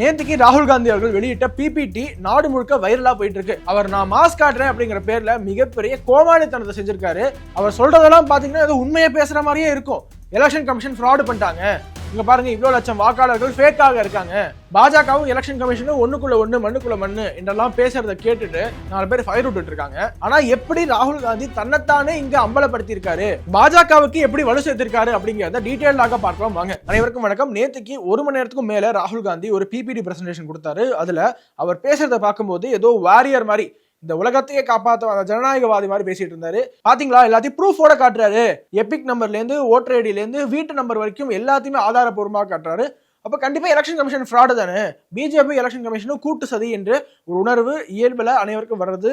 நேத்துக்கு ராகுல் காந்தி அவர்கள் வெளியிட்ட பிபிடி நாடு முழுக்க வைரலா போயிட்டு இருக்கு அவர் நான் மாஸ்க் காட்டுறேன் அப்படிங்கிற பேர்ல மிகப்பெரிய கோமாளித்தனத்தை செஞ்சிருக்காரு. அவர் சொல்றதெல்லாம் பாத்தீங்கன்னா ஏதோ உண்மையை பேசுற மாதிரியே இருக்கும். எலெக்ஷன் கமிஷன் ஃப்ராடு பண்ணிட்டாங்க. இங்க பாருங்க இவ்வளவு லட்சம் வாக்காளர்கள் ஃபேக்காக இருக்காங்க. பாஜகவும் எலெக்ஷன் கமிஷனும் ஒண்ணுக்குள்ள ஒண்ணு மண்ணுக்குள்ள மண்ணு என்றெல்லாம் பேசுறத கேட்டுட்டு நாலு பேர் ஃபயர் விட்டுட்டு இருக்காங்க ஆனா எப்படி ராகுல் காந்தி தன்னைத்தானே இங்க அம்பலப்படுத்தி இருக்காரு பாஜகவுக்கு எப்படி வலு சேர்த்திருக்காரு அப்படிங்கறத டீடைல்டாக பார்க்கலாம் வாங்க. அனைவருக்கும் வணக்கம். நேத்துக்கு ஒரு மணி நேரத்துக்கும் மேல ராகுல் காந்தி ஒரு பிபிடி பிரசன்டேஷன் கொடுத்தாரு. அதுல அவர் பேசுறத பார்க்கும்போது ஏதோ வாரியர் மாதிரி இந்த உலகத்தையே காப்பாற்ற அந்த ஜனநாயகவாதி மாதிரி பேசிட்டு இருந்தாரு. பாத்தீங்களா? எல்லாத்தையும் ப்ரூஃபோட காட்டுறாரு. எபிக் நம்பர்ல இருந்து ஓட்டர் ஐடியில இருந்து வீட்டு நம்பர் வரைக்கும் எல்லாத்தையுமே ஆதாரப்பூர்வமாக காட்டுறாரு. அப்ப கண்டிப்பா எலெக்ஷன் கமிஷன் ஃப்ராடு தானே? பிஜேபி எலெக்ஷன் கமிஷனும் கூட்டு சதி என்று ஒரு உணர்வு இயல்பில் அனைவருக்கும் வர்றது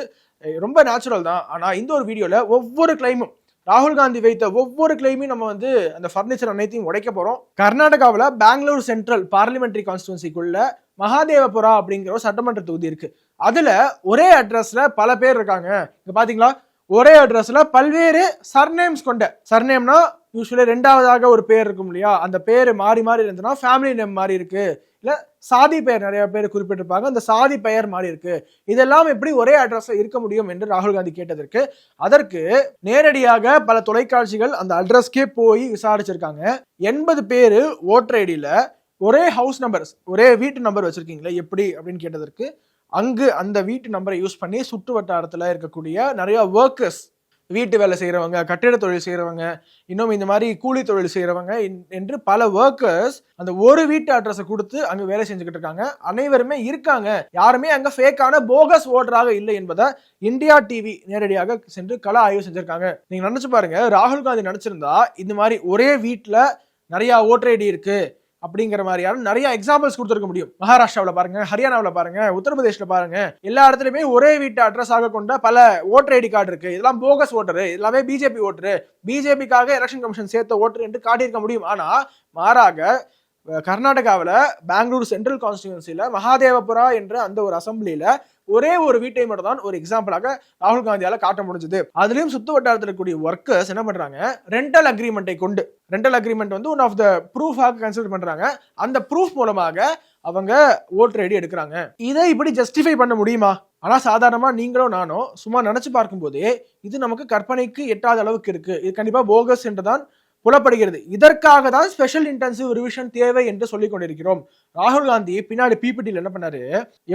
ரொம்ப நேச்சுரல் தான். ஆனா இந்த ஒரு வீடியோல ஒவ்வொரு கிளைமும் ராகுல் காந்தி வைத்த ஒவ்வொரு கிளைமையும் நம்ம வந்து அந்த ஃபர்னிச்சர் அனைத்தையும் உடைக்க போறோம். கர்நாடகாவில் பெங்களூர் சென்ட்ரல் பார்லிமெண்ட்ரி கான்ஸ்டுவன்சிக்குள்ள மகாதேவபுரா அப்படிங்கிற ஒரு சட்டமன்ற தொகுதி இருக்கு. அதுல ஒரே அட்ரஸ்ல பல பேர் இருக்காங்க. இங்க பாத்தீங்களா? ஒரே அட்ரஸ்ல பல்வேறு சர்நேம்ஸ் கொண்ட சர்நேம்னா யூஸ்வலி ரெண்டாவதாக ஒரு பேர் இருக்கும் இல்லையா? அந்த பேர் மாறி மாறி இருந்ததுன்னா ஃபேமிலி நேம் மாறி இருக்கு. இல்லை சாதி பெயர் நிறைய பேர் குறிப்பிட்டிருப்பாங்க. அந்த சாதி பெயர் மாறி இருக்கு. இதெல்லாம் எப்படி ஒரே அட்ரஸில் இருக்க முடியும் என்று ராகுல் காந்தி கேட்டதற்கு அதற்கு நேரடியாக பல தொலைக்காட்சிகள் அந்த அட்ரஸ்க்கே போய் விசாரிச்சிருக்காங்க. எண்பது பேர் ஓட்டர் ஐடியில் ஒரே ஹவுஸ் நம்பர் ஒரே வீட்டு நம்பர் வச்சிருக்கீங்களே எப்படி அப்படின்னு கேட்டதற்கு அங்கு அந்த வீட்டு நம்பரை யூஸ் பண்ணி சுற்று வட்டாரத்தில் இருக்கக்கூடிய நிறைய ஒர்க்கர்ஸ் வீட்டு வேலை செய்கிறவங்க கட்டிட தொழில் செய்கிறவங்க இன்னும் இந்த மாதிரி கூலி தொழில் செய்கிறவங்க என்று பல ஒர்க்கர்ஸ் அந்த ஒரு வீட்டு அட்ரஸை கொடுத்து அங்கே வேலை செஞ்சுக்கிட்டு இருக்காங்க. அனைவருமே இருக்காங்க. யாருமே அங்கே ஃபேக்கான போகஸ் ஓட்டராக இல்லை என்பதை இந்தியா டிவி நேரடியாக சென்று கள ஆய்வு செஞ்சுருக்காங்க. நீங்கள் நினச்சி பாருங்க ராகுல் காந்தி நினச்சிருந்தா இந்த மாதிரி ஒரே வீட்டில் நிறையா ஓட்டர் ஐடி இருக்குது அப்படிங்கிற மாதிரியான நிறைய எக்ஸாம்பிள்ஸ் கொடுத்துருக்க முடியும். மகாராஷ்டிராவில் பாருங்க ஹரியானாவில் பாருங்க உத்தரப்பிரதேசில் பாருங்க. எல்லா இடத்துலையுமே ஒரே வீட்டு அட்ரஸ் ஆக கொண்ட பல ஓட்டர் ஐடி கார்டு இருக்கு. இதெல்லாம் போகஸ் ஓட்டரு எல்லாமே பிஜேபி ஓட்டரு பிஜேபிக்காக எலெக்ஷன் கமிஷன் சேர்த்த ஓட்டர் என்று காட்டியிருக்க முடியும். ஆனால் மாறாக கர்நாடகாவில் பெங்களூர் சென்ட்ரல் கான்ஸ்டியூன்சியில் மகாதேவபுரா என்ற அந்த ஒரு அசம்பிளியில் ஒரே ஒரு வீட்டை மட்டும் தான் ஒரு எக்ஸாம்பிளாக ராகுல் காந்தியால் காட்ட முடிஞ்சது. அதுலேயும் சுத்து வட்டாரத்தில் இருக்கக்கூடிய ஒர்க்கர்ஸ் என்ன பண்ணுறாங்க ரெண்டல் அக்ரிமெண்ட்டை கொண்டு ரெண்டல் அக்ரிமெண்ட் வந்து ஒன் ஆஃப் த ப்ரூஃபாக கன்சிடர் பண்ணுறாங்க அந்த ப்ரூஃப் மூலமாக அவங்க ஓட்டர் ஐடி எடுக்கிறாங்க. இதை இப்படி ஜஸ்டிஃபை பண்ண முடியுமா? ஆனால் சாதாரணமாக நீங்களும் நானும் சும்மா நினச்சி பார்க்கும்போதே இது நமக்கு கற்பனைக்கு எட்டாத அளவுக்கு இருக்குது இது கண்டிப்பாக போகஸ் என்றுதான் புலப்படுகிறது. இதற்காக தான் ஸ்பெஷல் இன்டென்சிவ் ரிவிஷன் தேவை என்று சொல்லிக் கொண்டிருக்கிறோம். ராகுல் காந்தி பின்னாடி பிபிடியில் என்ன பண்ணாரு?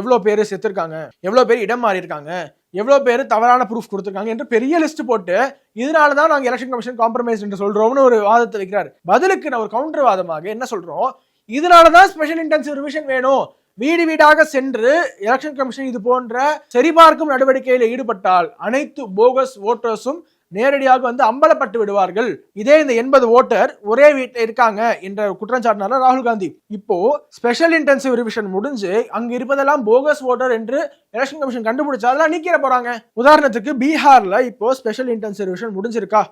எவ்வளோ பேர் செத்துருக்காங்க? எவ்வளோ பேர் இடம் மாறி இருக்காங்க எவ்வளோ பேர் தவறான ப்ரூஃப் கொடுத்துருக்காங்க? என்று பெரிய லிஸ்ட் போட்டு இதனால தான் நாங்கள் எலெக்ஷன் கமிஷன் காம்ப்ரமைஸ் என்று சொல்றோம்னு ஒரு வாதத்தை வைக்கிறார். பதிலுக்கு நான் ஒரு கவுண்டர் வாதமாக என்ன சொல்றோம்? இதனால தான் ஸ்பெஷல் இன்டென்சிவ் ரிவிஷன் வேணும். வீடு வீடாக சென்று எலெக்ஷன் கமிஷன் இது போன்ற சரிபார்க்கும் நடவடிக்கையில் ஈடுபட்டால் அனைத்து போகஸ் ஓட்டர்ஸும் நேரடியாக வந்து அம்பலப்பட்டு விடுவார்கள். இதே இந்த எண்பது ஓட்டர் ஒரே வீட்டில் இருக்காங்க என்ற குற்றச்சாட்டினால ராகுல் காந்தி. இப்போ ஸ்பெஷல் இன்டென்சிவ் ரிவிஷன் முடிஞ்சு அங்க இருப்பதெல்லாம் போகஸ் ஓட்டர் என்று எலெக்ஷன் கமிஷன் கண்டுபிடிச்சா அதெல்லாம் நீக்கிற போறாங்க. உதாரணத்துக்கு பீகார்ல இப்போ ஸ்பெஷல் இன்டென்சிவ் ரிவிஷன் முடிஞ்சிருக்கா?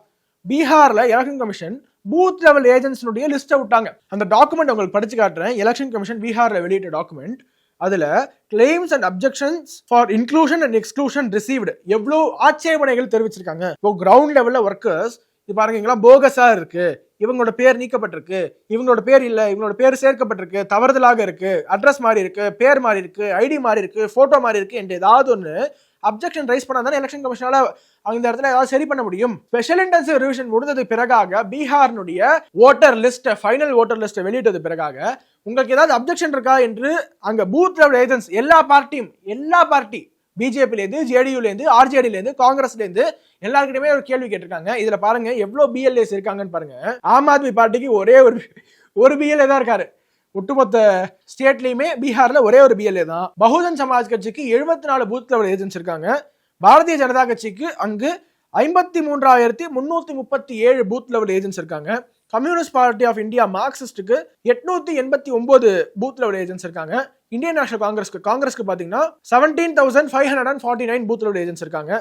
பீகார்ல எலெக்ஷன் கமிஷன் பூத் லெவல் ஏஜென்ட்ஸ்னுடைய லிஸ்ட்டை விட்டாங்க. அந்த டாக்குமெண்ட் உங்களுக்கு படிச்சு காட்டுறேன். எலெக்ஷன் கமிஷன் பீகார்ல வெளியிட்ட டாக்குமெண்ட் அதுல claims and objections for inclusion and exclusion received எவ்வளோ ஆட்சேபனைகள் தெரிவிச்சிருக்காங்க? இப்போ கிரவுண்ட் லெவலில் ஒர்க்கர்ஸ் இது பாருங்க இங்கெல்லாம் போகஸா இருக்கு. இவங்களோட பேர் நீக்கப்பட்டிருக்கு. இவங்களோட பேர் இல்லை இவங்களோட பேர் சேர்க்கப்பட்டிருக்கு. தவறுதலாக இருக்கு. அட்ரஸ் மாறி இருக்கு பேர் மாறி இருக்கு ஐடி மாறி இருக்கு போட்டோ மாறி இருக்கு என்று ஏதாவது ஒன்று அப்ஜெக்ஷன் ரைஸ் பண்ணால் தானே எலெக்ஷன் கமிஷனால அந்த இடத்துல ஏதாவது சரி பண்ண முடியும்? ஸ்பெஷல் இன்டென்சிவ் ரிவிஷன் முடிந்தது பிறகாக பீகார்னுடைய voter list final voter list வெளியிட்டது பிறகாக உங்களுக்கு ஏதாவது அப்ஜெக்ஷன் இருக்கா என்று அங்க பூத் லெவல் ஏஜென்ட்ஸ் எல்லா பார்ட்டியும் எல்லா பார்ட்டி பிஜேபிலேருந்து ஜேடியூலேருந்து ஆர்ஜேடியிலேருந்து காங்கிரஸ்லேருந்து எல்லாருக்கிட்டையுமே ஒரு கேள்வி கேட்டிருக்காங்க. இதுல பாருங்க எவ்வளோ பிஎல்ஏஸ் இருக்காங்கன்னு பாருங்க. ஆம் ஆத்மி பார்ட்டிக்கு ஒரே ஒரு ஒரு பிஎல்ஏ தான் இருக்காரு. ஒட்டுமொத்த ஸ்டேட்லயுமே பீகார்ல ஒரே ஒரு பிஎல்ஏ தான். பகுஜன் சமாஜ் கட்சிக்கு எழுபத்தி நாலு பூத் லெவல் ஏஜென்ட்ஸ் இருக்காங்க. பாரதிய ஜனதா கட்சிக்கு அங்கு ஐம்பத்தி மூன்றாயிரத்தி முன்னூத்தி முப்பத்தி ஏழு பூத் லெவல் ஏஜென்ட்ஸ் இருக்காங்க. கம்யூனிஸ்ட் பார்ட்டி ஆஃப் இந்தியா மார்க்சிஸ்டுக்கு எட்நூத்தி எண்பத்தி ஒன்பது பூத் லெவல் ஏஜென்ட்ஸ் இருக்காங்க. இந்தியன் நேஷனல் காங்கிரஸ்க்கு காங்கிரஸ்க்கு பாத்தீங்கன்னா seventeen thousand five hundred and forty nine booth level agents இருக்காங்க.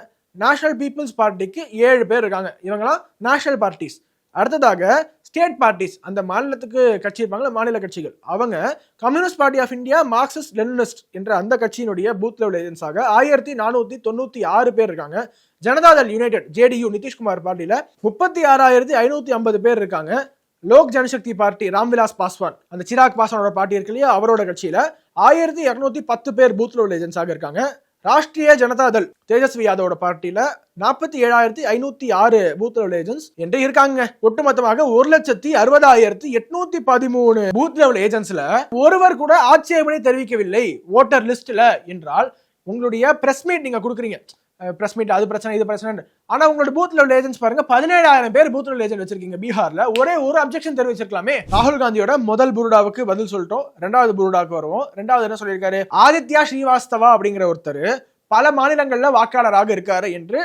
நேஷனல் பீப்புள்ஸ் பார்ட்டிக்கு ஏழு பேர் இருக்காங்க. இவங்களாம் நேஷனல் பார்ட்டிஸ் அடுத்ததாக ஸ்டேட் பார்ட்டிஸ் அந்த மாநிலத்துக்கு கட்சி இருப்பாங்களா மாநில கட்சிகள். அவங்க communist party of India marxist leninist என்ற அந்த கட்சியினுடைய பூத் லெவல் ஏஜென்ட்ஸாக ஆயிரத்தி நானூற்றி தொண்ணூற்றி ஆறு பேர் இருக்காங்க. ஜனதாதள் யுனைடெட் ஜேடியு நிதிஷ்குமார் பார்ட்டியில் முப்பத்தி ஆறாயிரத்தி ஐநூற்றி ஐம்பது பேர் இருக்காங்க. லோக் ஜனசக்தி பார்ட்டி ராம்விலாஸ் பாஸ்வான் அந்த சிராக் பாஸ்வானோட பார்ட்டி இருக்கு இல்லையா அவரோட கட்சியில் ஆயிரத்தி இரநூத்தி பத்து பேர் பூத் லெவல் ஏஜென்ட்ஸாக இருக்காங்க. ராஷ்டிரிய ஜனதாதள் தேஜஸ்வி யாதவோட பார்ட்டியில நாற்பத்தி ஏழாயிரத்தி ஐநூத்தி ஆறு பூத் லெவல் ஏஜென்ட்ஸ் என்று இருக்காங்க. ஒட்டுமொத்தமாக ஒரு லட்சத்தி அறுபதாயிரத்தி எட்நூத்தி பதிமூணு பூத் லெவல் ஏஜென்ட்ஸ்ல ஒருவர் கூட ஆட்சேபனை தெரிவிக்கவில்லை. ஓட்டர் லிஸ்ட்ல என்றால் உங்களுடைய பிரஸ் மீட் நீங்க கொடுக்குறீங்க. பிரஸ் மீட் அது பிரச்சனை இது பிரச்சனை. ஆனா உங்களோட பூத் லெவல் ஏஜென்ட்ஸ் பாருங்க பதினேழாயிரம் பேர் பூத் லெவல் ஏஜென்ட் வச்சிருக்கீங்க பீகார்ல. ஒரே ஒரு அப்ஜெக்ஷன் தெரிவிச்சிருக்கலாமே. ராகுல் காந்தியோட முதல் புருடாவுக்கு பதில் சொல்லிட்டோம். ரெண்டாவது புருடாவுக்கு வருவோம். ரெண்டாவது என்ன சொல்லியிருக்காரு? ஆதித்யா ஸ்ரீவாஸ்தவா அப்படிங்கிற ஒருத்தர் பல மாநிலங்கள்ல வாக்காளராக இருக்காரு என்று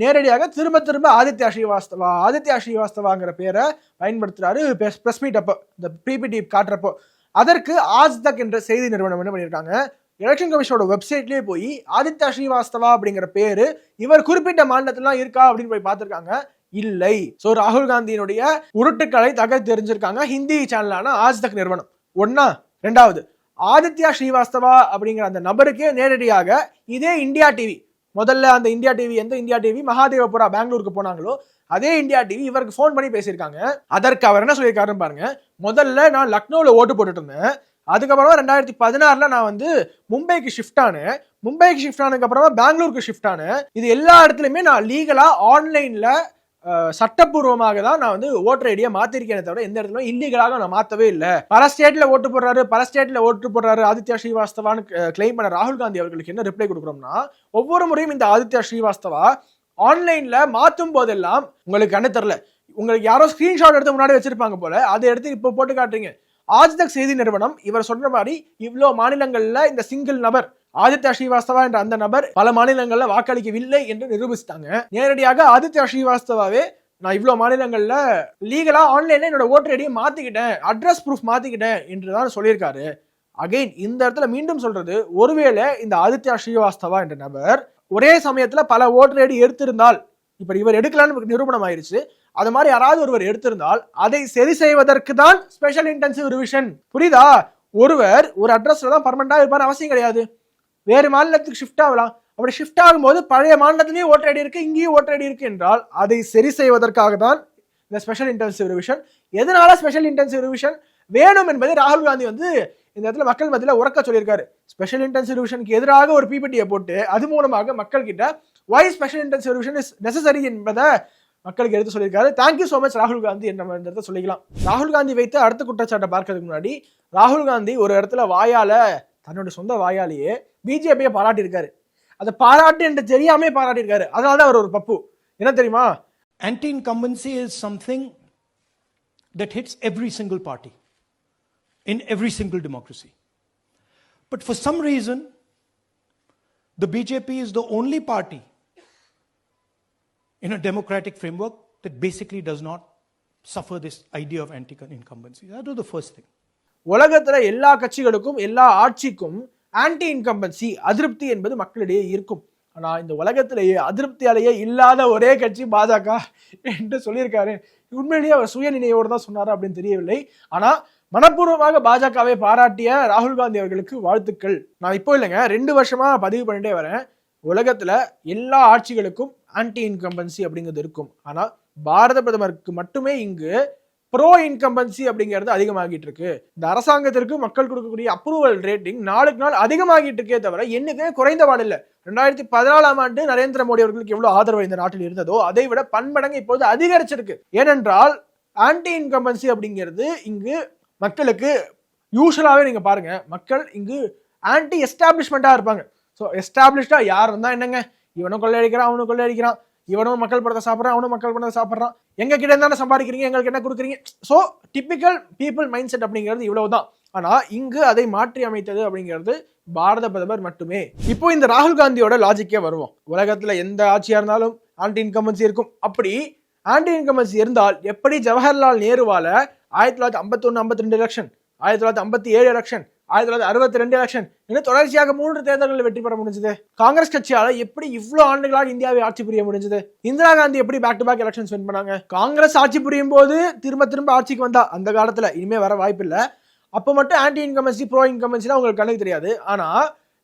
நேரடியாக திரும்ப திரும்ப ஆதித்யா ஸ்ரீவாஸ்தவா ஆதித்யா ஸ்ரீவாஸ்தவாங்கிற பேரை பயன்படுத்துறாரு. பிரஸ் மீட் அப்போ இந்த பிபிடி காட்டுறப்போ. அதற்கு ஆஜ் தக் என்ற செய்தி நிறுவனம் என்ன பண்ணியிருக்காங்க? எலெக்ஷன் கமிஷனோட வெப்சைட்லேயே போய் ஆதித்யா ஸ்ரீவாஸ்தவா அப்படிங்கிற பேர் இவர் குறிப்பிட்ட மாநிலத்திலாம் இருக்கா அப்படின்னு போய் பார்த்துருக்காங்க. இல்லை. ஸோ ராகுல் காந்தியினுடைய உருட்டுக்களை தக தெரிஞ்சிருக்காங்க. ஹிந்தி சேனலான ஆஜ் தக் நிறுவனம். ஒன்னா ரெண்டாவது ஆதித்யா ஸ்ரீவாஸ்தவா அப்படிங்கிற அந்த நபருக்கே நேரடியாக இதே இந்தியா டிவி முதல்ல அந்த இந்தியா டிவி எந்த இந்தியா டிவி மகாதேவபுரா பெங்களூருக்கு போனாங்களோ அதே இந்தியா டிவி இவருக்கு ஃபோன் பண்ணி பேசியிருக்காங்க. அதற்கு அவர் என்ன சொல்லியிருக்காருன்னு பாருங்க முதல்ல நான் லக்னோவில் ஓட்டு போட்டுட்டு இருந்தேன். அதுக்கப்புறமா ரெண்டாயிரத்தி பதினாறுல நான் வந்து மும்பைக்கு ஷிஃப்ட் ஆனேன். மும்பைக்கு ஷிஃப்ட் ஆனதுக்கு அப்புறமா பெங்களூருக்கு ஷிஃப்ட் ஆனேன். இது எல்லா இடத்துலையுமே நான் லீகலா ஆன்லைன்ல சட்டப்பூர்வமாக தான் நான் வந்து ஓட்டர் ஐடியா மாத்திருக்கேனே தவிர எந்த இடத்துல இல்லீகலாக நான் மாத்தவே இல்லை. பல ஸ்டேட்ல ஓட்டு போடுறாரு பல ஸ்டேட்ல ஓட்டு போடுறாரு ஆதித்யா ஸ்ரீவாஸ்தவான்னு கிளைம் பண்ண ராகுல் காந்தி அவர்களுக்கு என்ன ரிப்ளை கொடுக்குறோம்னா ஒவ்வொரு முறையும் இந்த ஆதித்யா ஸ்ரீவாஸ்தவா ஆன்லைன்ல மாத்தும் போதெல்லாம் உங்களுக்கு கண்ணு தெரில உங்களுக்கு யாரோ ஸ்கிரீன்ஷாட் எடுத்து முன்னாடி வச்சிருப்பாங்க போல அதை எடுத்து இப்போ போட்டு காட்டுறீங்க. ஆஜ்தக் செய்தி நிறுவனம் இவர் சொல்ற மாதிரி இவ்வளோ மாநிலங்கள்ல இந்த சிங்கிள் நபர் ஆதித்யா ஸ்ரீவாஸ்தவா என்ற அந்த நபர் பல மாநிலங்கள்ல வாக்களிக்கவில்லை என்று நிரூபிச்சிட்டாங்க. நேரடியாக ஆதித்யா ஸ்ரீவாஸ்தவாவே நான் இவ்வளோ மாநிலங்களில் லீகலாக ஆன்லைனில் என்னோட ஓட்டர் ஐடியை மாற்றிக்கிட்டேன் அட்ரஸ் ப்ரூஃப் மாற்றிக்கிட்டேன் என்று தான் சொல்லியிருக்காரு. அகைன் இந்த இடத்துல மீண்டும் சொல்றது ஒருவேளை இந்த ஆதித்யா ஸ்ரீவாஸ்தவா என்ற நபர் ஒரே சமயத்தில் பல ஓட்டர் ஐடி எடுத்திருந்தால் இப்போ இவர் எடுக்கலான்னு நிரூபணம் ஆயிருச்சு அது மாதிரி யாராவது ஒருவர் எடுத்திருந்தால் அதை சரி செய்வதற்கு தான் ஸ்பெஷல் இன்டென்சிவ் ரிவிஷன் புரியுதா? ஒருவர் ஒரு அட்ரஸ்ல தான் பர்மனண்டா இருப்பார் அவசியம் கிடையாது. வேறு மாநிலத்துக்கு ஷிஃப்ட் ஆகலாம். அப்படி ஷிஃப்ட் ஆகும்போது பழைய மாநிலத்திலேயே ஓட்டர் ஐடி இருக்கு இங்கேயும் ஓட்டர் ஐடி இருக்கு என்றால் அதை சரி செய்வதற்காக தான் இந்த ஸ்பெஷல் இன்டென்சிவ் ரிவிஷன் எதனால ஸ்பெஷல் இன்டென்சிவ் ரிவிஷன் வேணும் என்பதை ராகுல் காந்தி வந்து இந்த இடத்துல மக்கள் மத்தியில் உறக்க சொல்லியிருக்காரு. ஸ்பெஷல் இன்டென்சிவ் ரிவிஷனுக்கு எதிராக ஒரு பிபிடியை போட்டு அது மூலமாக மக்கள் கிட்ட why special intensive revision is necessary என்பதை மக்களுக்கு எடுத்து சொல்லியிருக்காரு. தேங்க்யூ ஸோ மச் ராகுல் காந்தி என்ன சொல்லிக்கலாம். ராகுல் காந்தி வைத்த அடுத்த குற்றச்சாட்டை பார்க்கறதுக்கு முன்னாடி ராகுல் காந்தி ஒரு இடத்துல வாயால தன்னோட சொந்த வாயாலேயே பிஜேபியை பாராட்டியிருக்காரு. அதை பாராட்டு என்று தெரியாமே பாராட்டியிருக்காரு. அதனால தான் அவர் ஒரு பப்பு. என்ன தெரியுமா? Anti incumbency is something that hits every single party in every single democracy. But for some reason, the BJP is the only party in a democratic framework that basically does not suffer this idea of anti incumbency. That was the first thing. உலகத்துல எல்லா கட்சிகளுக்கும் எல்லா ஆட்சிக்கும் anti incumbency அதிருப்தி என்பது மக்களிடையே இருக்கும். ஆனா இந்த உலகத்திலேயே அதிருப்தியாலேயே இல்லாத ஒரே கட்சி பாஜக என்று சொல்லியிருக்காரு. உண்மையிலேயே அவர் சுய நினைவோடு தான் சொன்னார் அப்படின்னு தெரியவில்லை. ஆனா மனப்பூர்வமாக பாஜகவை பாராட்டிய ராகுல் காந்தி அவர்களுக்கு வாழ்த்துக்கள். நான் இப்போ இல்லைங்க ரெண்டு வருஷமா பதிவு பண்ணிட்டே வரேன். உலகத்துல எல்லா ஆட்சிகளுக்கும் ஆன்டி இன்கம்பன்சி அப்படிங்கிறது இருக்கும். ஆனால் பாரத பிரதமருக்கு மட்டுமே இங்கு ப்ரோ இன்கம்பன்சி அப்படிங்கிறது அதிகமாகிட்டு இருக்கு. இந்த அரசாங்கத்திற்கு மக்கள் கொடுக்கக்கூடிய அப்ரூவல் ரேட்டிங் நாளுக்கு நாள் அதிகமாகிட்டு இருக்கே தவிர என்னைக்குமே குறைந்த பாடில்ல ரெண்டாயிரத்தி பதினாலாம் ஆண்டு நரேந்திர மோடி அவர்களுக்கு எவ்வளவு ஆதரவு இந்த நாட்டில் இருந்ததோ அதை விட பன்மடங்கு இப்போது அதிகரிச்சிருக்கு. ஏனென்றால் ஆன்டி இன்கம்பன்சி அப்படிங்கிறது இங்கு மக்களுக்கு யூஸ்வலாகவே நீங்க பாருங்க மக்கள் இங்கு ஆன்டி எஸ்டாப்ளிஷ்மெண்ட்டாக இருப்பாங்க. ஸோ எஸ்டாப்ளிஷ்டாக யார் இருந்தால் என்னங்க? இவனும் கொள்ளையடிக்கிறான் அவனும் கொள்ளையடிக்கிறான். இவனும் மக்கள் படத்தை சாப்பிட்றான் அவனும் மக்கள் படத்தை சாப்பிட்றான். எங்க கிட்ட இருந்தானே சம்பாதிக்கிறீங்க? எங்களுக்கு என்ன கொடுக்குறீங்க? So typical people mindset அப்படிங்கிறது இவ்வளவுதான். ஆனா இங்கு அதை மாற்றி அமைத்தது அப்படிங்கிறது பாரத பிரதமர் மட்டுமே. இப்போ இந்த ராகுல் காந்தியோட லாஜிக்கே வருவோம். உலகத்துல எந்த ஆட்சியா இருந்தாலும் ஆன்டி இன்கம்பன்சி இருக்கும். அப்படி ஆன்டி இன்கம்பன்சி இருந்தால் எப்படி ஜவஹர்லால் நேருவால ஆயிரத்தி தொள்ளாயிரத்தி ஐம்பத்தொன்னு ஐம்பத்தி ரெண்டு எலெக்ஷன் ஆயிரத்தி தொள்ளாயிரத்தி ஐம்பத்தி ஏழு எலெக்ஷன் ஆயிரத்தி தொள்ளாயிரத்தி அறுபத்தி ரெண்டு எலெக்ஷன் இன்னும் தொடர்ச்சியாக மூன்று தேர்தல்களில் வெற்றி பெற முடிஞ்சது. காங்கிரஸ் கட்சியால எப்படி இவ்வளவு ஆண்டுகளாக இந்தியாவை ஆட்சி புரிய முடிஞ்சது? இந்திரா காந்தி எப்படி back to back elections win பண்ணாங்க? காங்கிரஸ் ஆட்சி புரியும் போது திரும்ப திரும்ப ஆட்சிக்கு வந்தா அந்த காலத்துல இனிமே வர வாய்ப்பு இல்லை. அப்போ மட்டும் ஆன்டி இன்கமன்சி ப்ரோ இன்கமன்சி உங்களுக்கு கணக்கு தெரியாது. ஆனா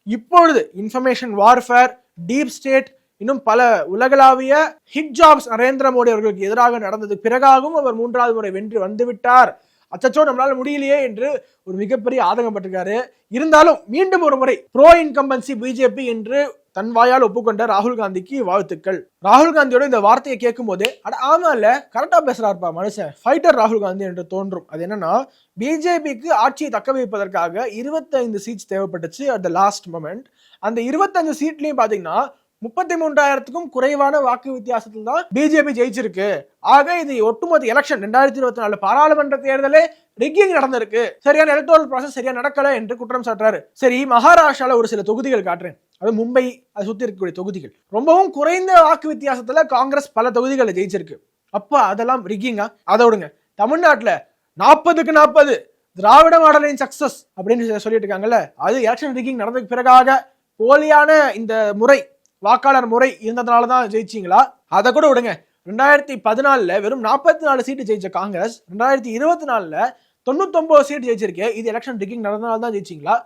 இப்பொழுது இன்ஃபர்மேஷன் வார்ஃபேர் டீப் ஸ்டேட் இன்னும் பல உலகளாவிய ஹிட் ஜாப்ஸ் நரேந்திர மோடி அவர்களுக்கு எதிராக நடந்தது. பிறகாகவும் அவர் மூன்றாவது முறை வென்று வந்துவிட்டார். அச்சச்சோ நம்மளால முடியலையே என்று ஒரு மிகப்பெரிய ஆதங்கப்பட்டிருக்காரு இருந்தாலும் மீண்டும் ஒரு முறை ப்ரோ இன்கம்பன்சி பிஜேபி என்று தன் வாயால் ஒப்புக்கொண்ட ராகுல் காந்திக்கு வாழ்த்துக்கள். ராகுல் காந்தியோட இந்த வார்த்தையை கேட்கும் போதே அட ஆமா இல்ல கரெக்டா பேசுறாருப்பா மனுஷன். ஃபைட்டர் ராகுல் காந்தி என்று தோன்றும். அது என்னன்னா பிஜேபிக்கு ஆட்சியை தக்க வைப்பதற்காக இருபத்தைந்து சீட்ஸ் தேவைப்பட்டுச்சு அட் த லாஸ்ட் மொமெண்ட் அந்த இருபத்தஞ்சு சீட்லயும் பாத்தீங்கன்னா முப்பத்தி மூன்றாயிரத்துக்கும் குறைவான வாக்கு வித்தியாசத்தில் தான் பிஜேபி ஜெயிச்சிருக்கு. ஆக இது ஒட்டுமொத்த எலெக்ஷன் ரெண்டாயிரத்தி இருபத்தி நாலு பாராளுமன்ற தேர்தலே ரிக்கிங் நடந்திருக்கு. சரியான எலக்ட்ரல் ப்ராசஸ் சரியா நடக்கல என்று குற்றம் சாட்டுறாரு. சரி மகாராஷ்டிரால ஒரு சில தொகுதிகள் காட்டுறேன். அது மும்பை அதை சுத்தி இருக்கக்கூடிய தொகுதிகள். ரொம்பவும் குறைந்த வாக்கு வித்தியாசத்துல காங்கிரஸ் பல தொகுதிகளை ஜெயிச்சிருக்கு. அப்ப அதெல்லாம் ரிக்கிங்கா அதை விடுங்க. தமிழ்நாட்டுல நாற்பதுக்கு நாற்பது திராவிட மாடலின் சக்சஸ் அப்படின்னு சொல்லிட்டு இருக்காங்கல்ல அது எலெக்ஷன் ரிக்கிங் நடந்ததுக்கு பிறகாக போலியான இந்த முறை வாக்காளர் முறை இருந்ததுனால தான் ஜெயிச்சிங்களா? அதை கூட விடுங்க. ரெண்டாயிரத்தி பதினாலில் வெறும் நாற்பத்தி நாலு சீட்டு ஜெயிச்ச காங்கிரஸ் ரெண்டாயிரத்தி இருபத்தி நாலில் தொண்ணூத்தொம்பது சீட்டு ஜெயிச்சிருக்கே. இது எலெக்ஷன் ரிக்கிங் நடந்தனால தான் ஜெயிச்சிங்களா?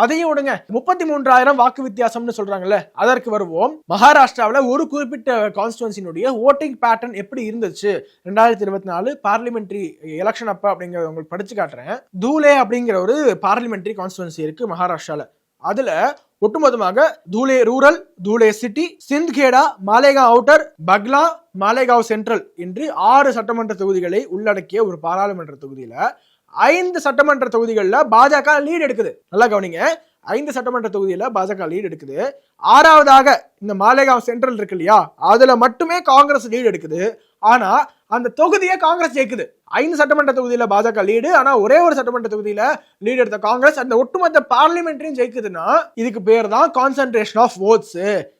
அதையும் விடுங்க. முப்பத்தி மூன்றாயிரம் வாக்கு வித்தியாசம்னு சொல்றாங்கல்ல அதற்கு வருவோம். மகாராஷ்டிராவில் ஒரு குறிப்பிட்ட கான்ஸ்டுவன்சினுடைய ஓட்டிங் பேட்டர்ன் எப்படி இருந்துச்சு? ரெண்டாயிரத்தி இருபத்தி நாலு பார்லிமெண்ட்ரி எலெக்ஷன் அப்ப அப்படிங்கிறத உங்களுக்கு படிச்சு காட்டுறேன். தூலே அப்படிங்கிற ஒரு பார்லிமெண்ட்ரி கான்ஸ்டுவன்சி இருக்கு மகாராஷ்டிராவில் அதுல ஒட்டுமொத்தமாக Dhule rural Dhule city Sindkheda Malegaon outer Baglan Malegaon central என்று ஆறு சட்டமன்ற தொகுதிகளை உள்ளடக்கிய ஒரு பாராளுமன்ற தொகுதியில ஐந்து சட்டமன்ற தொகுதிகளில் பாஜக லீடு எடுக்குது. நல்லா கவனிங்க. ஐந்து சட்டமன்ற தொகுதியில பாஜக லீடு எடுக்குது. ஆறாவதாக இந்த மாலேகாவ் சென்ட்ரல் இருக்கு இல்லையா? அதுல மட்டுமே காங்கிரஸ் லீடு எடுக்குது. ஆனா அந்த தொகுதியை காங்கிரஸ் ஜெயிக்குது. ஐந்து சட்டமன்ற தொகுதியில பாஜக லீடு ஆனா ஒரே ஒரு சட்டமன்ற தொகுதியில லீடு எடுத்த காங்கிரஸ் அந்த ஒட்டுமொத்த பார்லிமெண்ட்ரியும் ஜெயிக்குதுன்னா இதுக்கு பேர் தான் கான்சென்ட்ரேஷன் ஆஃப் ஓட்ஸ்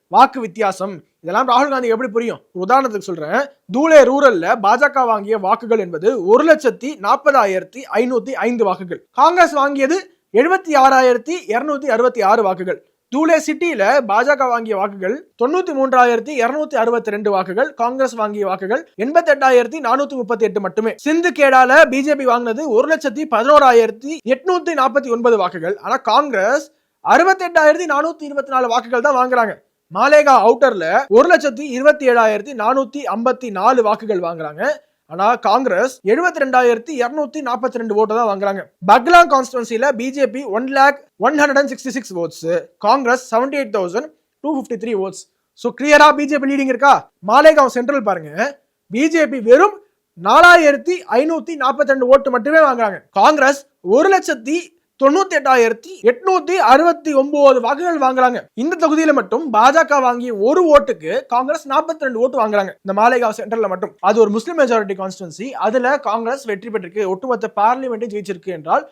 வாக்கு வித்தியாசம். இதெல்லாம் ராகுல் காந்தி எப்படி புரியும்? உதாரணத்துக்கு சொல்றேன். தூளே ரூரல்ல பாஜக வாங்கிய வாக்குகள் என்பது ஒரு லட்சத்தி நாற்பதாயிரத்தி ஐநூத்தி ஐந்து வாக்குகள். காங்கிரஸ் வாங்கியது எழுபத்தி ஆறாயிரத்தி இருநூத்தி அறுபத்தி ஆறு வாக்குகள். தூலே சிட்டியில பாஜக வாங்கிய வாக்குகள் தொண்ணூத்தி மூன்றாயிரத்தி இருநூத்தி அறுபத்தி ரெண்டு வாக்குகள் காங்கிரஸ் வாங்கிய வாக்குகள் எண்பத்தி எட்டாயிரத்தி நானூத்தி முப்பத்தி எட்டு மட்டுமே. சிந்து கேடால பிஜேபி வாங்கினது ஒரு லட்சத்தி பதினோராயிரத்தி எட்நூத்தி நாற்பத்தி ஒன்பது வாக்குகள். ஆனா காங்கிரஸ் அறுபத்தி எட்டாயிரத்தி நானூத்தி இருபத்தி நாலு வாக்குகள் தான் வாங்குறாங்க. மாலேகா அவுட்டர்ல ஒரு லட்சத்தி இருபத்தி ஏழாயிரத்தி நானூத்தி ஐம்பத்தி நாலு வாக்குகள் வாங்குறாங்க. ஆனா காங்கிரஸ் எழுபத்தி ரெண்டாயிரத்தி இருநூத்தி நாற்பத்தி ரெண்டு ஓட்டு தான் வாங்குறாங்க. Baglan கான்ஸ்டுவன்சில BJP one lakh one hundred and sixty six votes Congress seventy eight thousand two fifty three votes so கிளியரா பிஜேபி லீடிங் இருக்கா? மாலேகாவ் சென்ட்ரல் பாருங்க. பிஜேபி வெறும் நாலாயிரத்தி ஐநூத்தி நாற்பத்தி ரெண்டு ஓட்டு மட்டுமே வாங்குறாங்க. காங்கிரஸ் ஒரு லட்சத்தி தொண்ணூத்தி எட்டாயிரத்தி எட்நூத்தி அறுபத்தி ஒன்பது வாக்குகள் வாங்குறாங்க. இந்த தொகுதியில மட்டும் பாஜக வாங்கிய ஒரு ஓட்டுக்கு காங்கிரஸ் நாற்பத்தி ரெண்டு ஓட்டு வாங்குறாங்க. இந்த மாலேகாவ் சென்டர்ல மட்டும். அது ஒரு முஸ்லிம் மெஜாரிட்டி கான்ஸ்டுவன்சி அதுல காங்கிரஸ் வெற்றி பெற்றிருக்கு. ஒட்டுமொத்த பார்லிமெண்ட் ஜெயிச்சிருக்கு என்றால்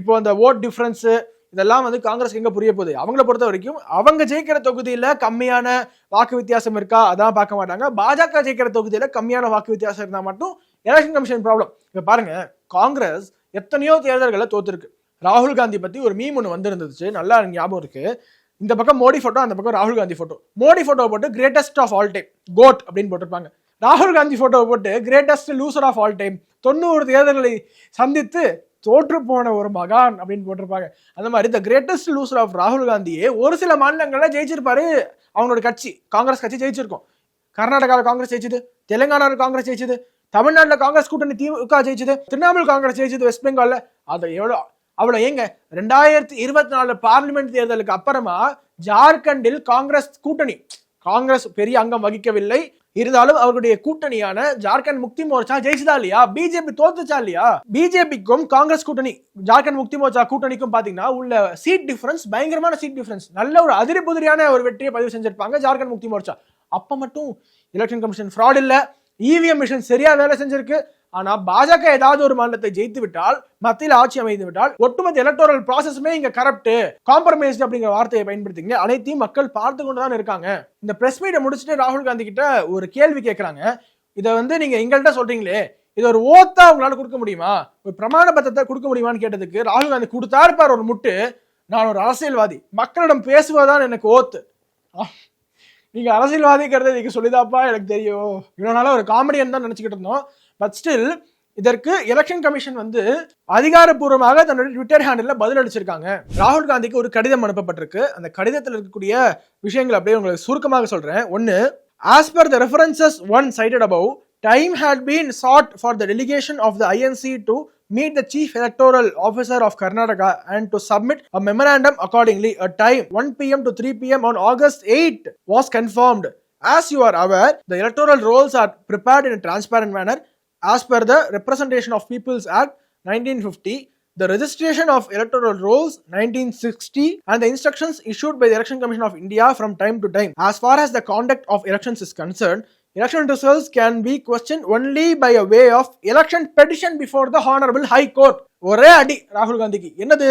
இப்போ அந்த ஓட் டிஃபரன்ஸ் இதெல்லாம் வந்து காங்கிரஸ் எங்க புரிய போகுது? அவங்கள பொறுத்த வரைக்கும் அவங்க ஜெயிக்கிற தொகுதியில கம்மியான வாக்கு வித்தியாசம் இருக்கா? அதான் பார்க்க மாட்டாங்க. பாஜக ஜெயிக்கிற தொகுதியில கம்மியான வாக்கு வித்தியாசம் இருந்தா மட்டும் எலெக்ஷன் கமிஷன் ப்ராப்ளம் இப்ப பாருங்க காங்கிரஸ் எத்தனையோ தேர்தல்களை தோத்துருக்கு. ராகுல் காந்தி பற்றி ஒரு மீம் ஒன்று வந்திருந்துச்சு. நல்லா எனக்கு ஞாபகம் இருக்குது இந்த பக்கம் மோடி ஃபோட்டோ அந்த பக்கம் ராகுல் காந்தி ஃபோட்டோ மோடி ஃபோட்டோ போட்டு greatest of all time GOAT அப்படின்னு போட்டிருப்பாங்க. ராகுல் காந்தி ஃபோட்டோ போட்டு greatest loser of all time தொண்ணூறு தேர்தல்களை சந்தித்து தோற்று போன ஒரு மகான் அப்படின்னு போட்டிருப்பாங்க. அந்த மாதிரி த கிரேட்டஸ்ட் லூசர் ஆஃப் ராகுல் காந்தியே ஒரு சில மாநிலங்களில் ஜெயிச்சிருப்பாரு அவங்களோட கட்சி. காங்கிரஸ் கட்சி ஜெயிச்சிருக்கோம். கர்நாடகாவில் காங்கிரஸ் ஜெயிச்சது தெலுங்கானாவில் காங்கிரஸ் ஜெயிச்சது தமிழ்நாட்டில் காங்கிரஸ் கூட்டணி திமுக ஜெயிச்சது திரிணாமுல் காங்கிரஸ் ஜெயிச்சது வெஸ்ட் பெங்காலில். அதை எவ்வளோ அவ்வளோ ஏங்க ரெண்டாயிரத்தி இருபத்தி நாலு பார்லிமெண்ட் தேர்தலுக்கு அப்புறமா ஜார்க்கண்டில் காங்கிரஸ் கூட்டணி. காங்கிரஸ் பெரிய அங்கம் வகிக்கவில்லை. இருந்தாலும் அவருடைய கூட்டணியான ஜார்க்கண்ட் முக்தி மோர்ச்சா ஜெயிச்சதா இல்லையா? பிஜேபி தோத்துச்சா இல்லையா? பிஜேபிக்கும் காங்கிரஸ் கூட்டணி ஜார்க்கண்ட் முக்தி மோர்ச்சா கூட்டணிக்கும் பாத்தீங்கன்னா உள்ள சீட் டிஃபரன்ஸ் பயங்கரமான சீட் டிஃபரன்ஸ் நல்ல ஒரு அதிரி புதிரியான ஒரு வெற்றியை பதிவு செஞ்சிருப்பாங்க ஜார்க்கண்ட் முக்தி மோர்ச்சா. அப்ப மட்டும் எலெக்ஷன் கமிஷன் ஃப்ராட் இல்ல. இவிஎம் மிஷின் சரியா வேலை செஞ்சிருக்கு. ஆனா பாஜக ஏதாவது ஒரு மாநிலத்தை ஜெயித்து விட்டால் மத்தியில் ஆட்சி அமைந்து விட்டால் ஒட்டுமொத்த எலக்டோரல் ப்ராசஸ்மே இங்க கரப்ட் காம்ப்ரமைஸ்ட் அப்படிங்கிற வார்த்தையை பயன்படுத்திங்க அனைத்தையும் மக்கள் பார்த்து கொண்டுதான் இருக்காங்க. இந்த பிரஸ் மீட்டை முடிச்சுட்டு ராகுல் காந்தி கிட்ட ஒரு கேள்வி கேட்கறாங்க இதை வந்து நீங்க எங்கள்கிட்ட சொல்றீங்களே இது ஒரு ஓத்தா உங்களால கொடுக்க முடியுமா? ஒரு பிரமாண பத்திரத்தை கொடுக்க முடியுமான்னு கேட்டதுக்கு ராகுல் காந்தி கொடுத்தா இருப்பார் ஒரு முட்டு. நான் ஒரு அரசியல்வாதி. மக்களிடம் பேசுவதுதான் எனக்கு ஓத்து நீங்க அரசியல்வாதிங்கிறத நீங்க சொல்லிதாப்பா எனக்கு தெரியும். இவ்வளவு நாளா ஒரு காமெடியன் தான் நினைச்சுக்கிட்டு இருந்தோம். பட் ஸ்டில் இதற்கு எலெக்ஷன் கமிஷன் வந்து அதிகாரப்பூர்வமாக தன்னுடைய ட்விட்டர் ஹேண்டில் பதில் அளிச்சிருக்காங்க ராகுல் காந்திக்கு ஒரு கடிதம் அனுப்பப்பட்டிருக்கு அந்த கடிதத்தில் இருக்கக்கூடிய விஷயங்கள் அப்படியே உங்களுக்கு சுருக்கமாக சொல்கிறேன் ஒன்று as per the references one cited above time had been sought for the delegation of the INC to meet the electoral officer of Karnataka and and submit a memorandum memorandum accordingly. A time 1 pm to 3 pm on August 8 was confirmed. As you are aware, the electoral rolls are prepared in a transparent manner as per the Representation of People's Act 1950. The registration of electoral rolls 1960 and the instructions issued by the Election Commission of India from time to time. As far as the conduct of elections is concerned, election results can be questioned only by a way of election petition before the Honorable High Court. ஒரே அடி ராகுல் காந்திக்கு என்னது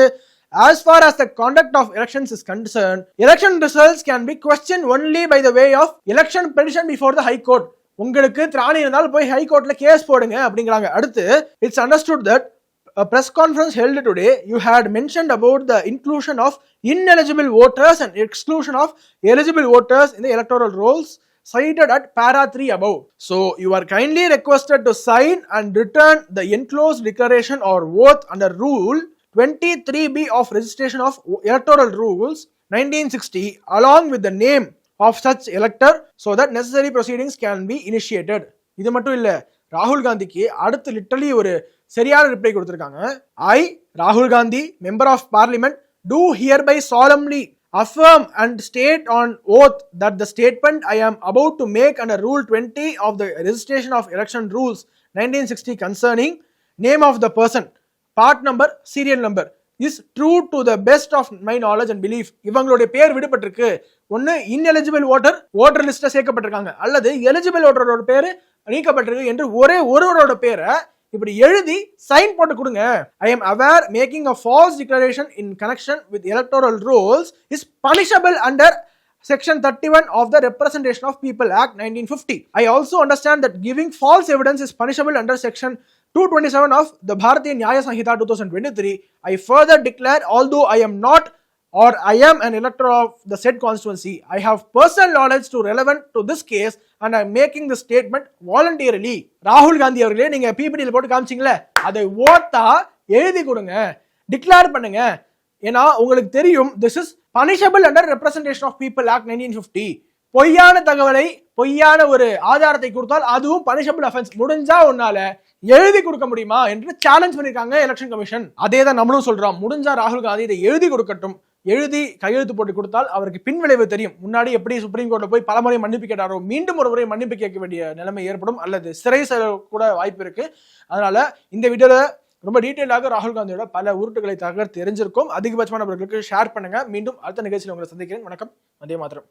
as far as the conduct of elections is concerned, election results can be questioned only by the way of election petition before the High Court. உங்களுக்கு திராணி இருந்தால் போய் high கோர்ட்ல கேஸ் போடுங்க அப்படிங்கிறாங்க அடுத்து it's understood that a press conference held today, you had mentioned about the inclusion of ineligible voters and exclusion of eligible voters in the electoral rolls cited at para 3 above. So, you are kindly requested to sign and return the enclosed declaration or oath under Rule 23B of Registration of Electoral Rules 1960 along with the name of such elector so that necessary proceedings can be initiated. இது மட்டும் இல்ல ராகுல் காந்திக்கு அடுத்து literally ஒரு சரியான reply கொடுத்திருக்காங்க I ராகுல் Gandhi member of parliament do hereby by solemnly affirm and state on oath that the statement I am about to make under Rule 20 of the Registration of Election Rules 1960 concerning name of the person, part number, serial number is true to the best of my knowledge and belief. இவங்களுடைய பேர் விடுபட்டிருக்கு ஒன்னு ineligible voter voter லிஸ்ட்ல சேர்க்கப்பட்டிருக்காங்க அல்லது eligible ஓட்டரோட பேரு நீக்கப்பட்டிருக்கு என்று ஒரே ஒருவரோட பேரை இப்படி எழுதி சைன் போட்டு கொடுங்க I am aware making a false declaration in connection with electoral rules is punishable under Section 31 of the Representation of People Act 1950. I also understand that giving false evidence is punishable under Section 227 of the Bharatiya Nyaya Sanhita 2023. I further declare, although I am not or I am an elector of the said constituency, I have personal knowledge to relevant to this case and I am making this statement voluntarily. ராகுல் காந்தி அவர்களே நீங்க பிபிடியில் போட்டு காமிச்சிங்களே அதை ஓட்டா எழுதி கொடுங்க declare பண்ணுங்க. ஏன்னா உங்களுக்கு தெரியும் this is punishable under representation of people act nineteen fifty பொய்யான தகவலை பொய்யான ஒரு ஆதாரத்தை கொடுத்தால் அதுவும் பனிஷபிள் அஃபென்ஸ் முடிஞ்சா உன்னால எழுதி கொடுக்க முடியுமா என்று சேலஞ்ச் பண்ணிருக்காங்க எலெக்ஷன் கமிஷன் அதே தான் நம்மளும் சொல்றோம் முடிஞ்சா ராகுல் காந்தி இதை எழுதி கொடுக்கட்டும். எழுதி கையெழுத்து போட்டு கொடுத்தால் அவருக்கு பின்விளைவு தெரியும். முன்னாடி எப்படி சுப்ரீம் கோர்ட்ல போய் பலமுறை மன்னிப்பு கேட்டாரோ மீண்டும் ஒரு முறை மன்னிப்பு கேட்க வேண்டிய நிலைமை ஏற்படும் அல்லது சிறை செல்ல கூட வாய்ப்பு இருக்கு. அதனால இந்த வீடியோல ரொம்ப டீட்டெயிலாக ராகுல் காந்தியோட பல உருட்டுகளை தகவல் தெரிஞ்சிருக்கும். அதிகபட்சமானவர்களுக்கு ஷேர் பண்ணுங்க. மீண்டும் அடுத்த நிகழ்ச்சியில் உங்களை சந்திக்கிறேன். வணக்கம். வந்தே மாத்திரம்